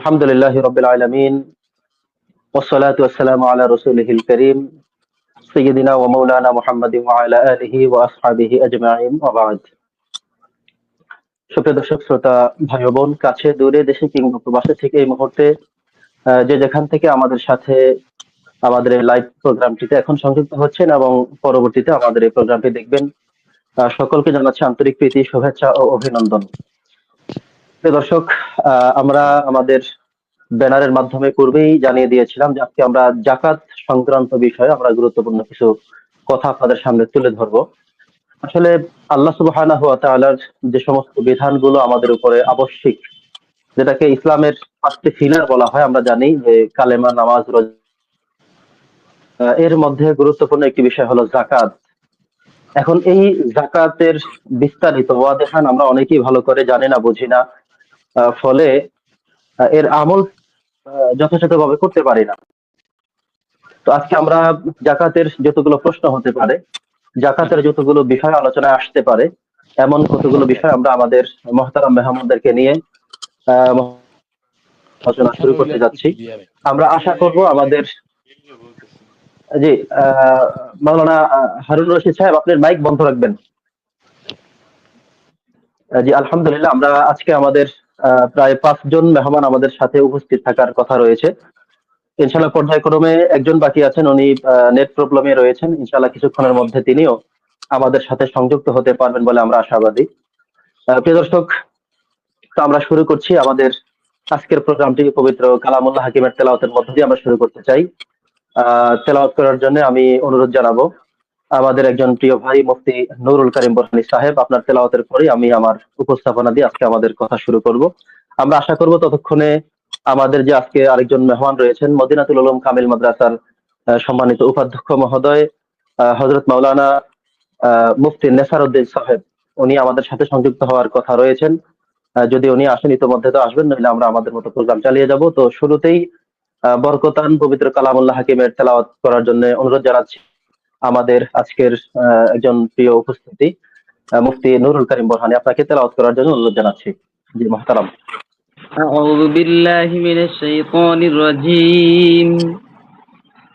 الحمد لله رب العالمين والصلاة والسلام على رسوله الكريم سيدنا ومولانا محمد وعلى آله وأصحابه أجمعين وبعد সুপ্রিয় দর্শক শ্রোতা ভাই বোন কাছে দূরে দেশে কিংবা প্রবাসে থেকে এই মুহূর্তে আহ, যে যেখান থেকে আমাদের সাথে আমাদের এই লাইভ প্রোগ্রামটিতে এখন সংযুক্ত হচ্ছেন এবং পরবর্তীতে আমাদের এই প্রোগ্রামটি দেখবেন আহ, সকলকে জানাচ্ছি আন্তরিক প্রীতি শুভেচ্ছা ও অভিনন্দন প্রিয় দর্শক আমরা আমাদের ব্যানারের মাধ্যমে পূর্বেই জানিয়ে দিয়েছিলাম যে আজকে আমরা জাকাত সংক্রান্ত বিষয়ে আমরা গুরুত্বপূর্ণ কিছু কথা আপনাদের সামনে তুলে ধরবো। আসলে আল্লাহ সুবহানাহু ওয়া তাআলার যে সমস্ত বিধানগুলো আমাদের উপরে আবশ্যিক, যেটাকে ইসলামের পাঁচটি ফিলার বলা হয়, আমরা জানি যে কালেমা, নামাজ, রোজা, এর মধ্যে গুরুত্বপূর্ণ একটি বিষয় হলো জাকাত। এখন এই জাকাতের বিস্তারিত ওয়াদেহান আমরা অনেকেই ভালো করে জানি না, বুঝি না। ফলে এর আমল যথাযথভাবে করতে পারি না। তো আজকে আমরা জাকাতের যতগুলো প্রশ্ন হতে পারে, জাকাতের যতগুলো বিষয় আলোচনায় আসতে পারে, এমন কতগুলো বিষয় আমরা আমাদের মহতারাম মেহমানদেরকে নিয়ে আলোচনা শুরু করতে যাচ্ছি। আমরা আশা করব আমাদের, জি মাওলানা হারুন রশিদ সাহেব, আপনার মাইক বন্ধ রাখবেন। জি, আলহামদুলিল্লাহ, আমরা আজকে আমাদের প্রায় পাঁচজন মেহমান আমাদের সাথে উপস্থিত থাকার কথা রয়েছে। ইনশাল্লাহ পর্যায়ক্রমে একজন বাকি আছেন, উনি নেট প্রবলেমে রয়েছেন। ইনশাল্লাহ কিছুক্ষণের মধ্যে তিনিও আমাদের সাথে সংযুক্ত হতে পারবেন বলে আমরা আশাবাদী। প্রিয় দর্শক, তো আমরা শুরু করছি আমাদের আজকের প্রোগ্রামটি পবিত্র কালামুল্লাহ হাকিমের তেলাওয়াতের মধ্য দিয়ে আমরা শুরু করতে চাই। আহ, তেলাওয়াত করার জন্য আমি অনুরোধ জানাব আমাদের একজন প্রিয় ভাই মুফতি নুরুল করিম বরহানি সাহেব, আপনার তেলাওয়াতের পরে আমি আমার উপস্থাপনা দিয়ে আজকে আমাদের কথা শুরু করব। আমরা আশা করব ততক্ষণে আমাদের যে আজকে আরেকজন মেহমান রয়েছেন, মদিনাতুল উলুম কামিল মাদ্রাসার সম্মানিত উপাধ্যক্ষ মহোদয় হজরত মাওলানা মুফতি নেসারউদ্দিন সাহেব। উনি আমাদের সাথে সংযুক্ত হওয়ার কথা রয়েছেন। যদি উনি আসেন, ইতোমধ্যে তো আসবেন, নইলে আমরা আমাদের মতো প্রোগ্রাম চালিয়ে যাব। তো শুরুতেই বরকতান পবিত্র কালামুল্লাহ হাকিমের তেলাওয়াত করার জন্য অনুরোধ জানাচ্ছি। আমাদের আজকের আহ, একজন প্রিয় উপস্থিতি আহ, মুফতি নুরুল করিম বোরহানি আপনাকে তেলাওয়াত করার জন্য অনুরোধ জানাচ্ছি জি মহতারাম أعوذ بالله من الشيطان الرجيم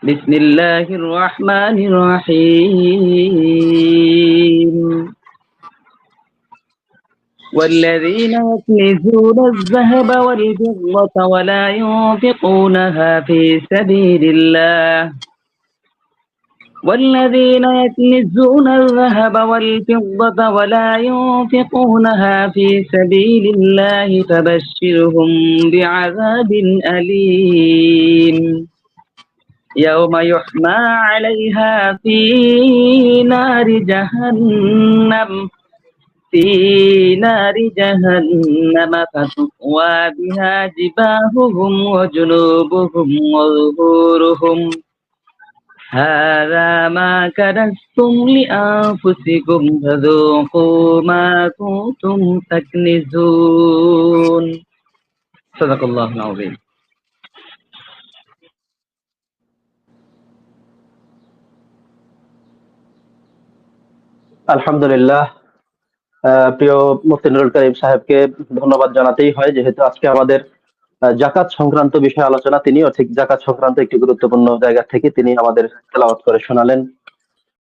بسم الله الرحمن الرحيم والذين يكنزون الذهب والفضة ولا ينفقونها في سبيل الله والذين يكنزون الذهب والفضة ولا ينفقونها في سبيل الله فبشرهم بعذاب أليم. يوم يحمى عليها في نار جهنم في نار جهنم فتقوى بها جباههم وجنوبهم وظهورهم. هذا ما كنزتم لأنفسكم فذوقوا ما كنتم تكنزون صدق الله العظيم আলহামদুলিল্লাহ আহ, প্রিয় মুফতি নুরুল করিম সাহেবকে ধন্যবাদ জানাতেই হয় যেহেতু আজকে আমাদের আহ, জাকাত সংক্রান্ত বিষয়ে আলোচনা তিনি ঠিক জাকাত সংক্রান্ত একটি গুরুত্বপূর্ণ জায়গা থেকে তিনি আমাদের তেলাওয়াত করে শোনালেন।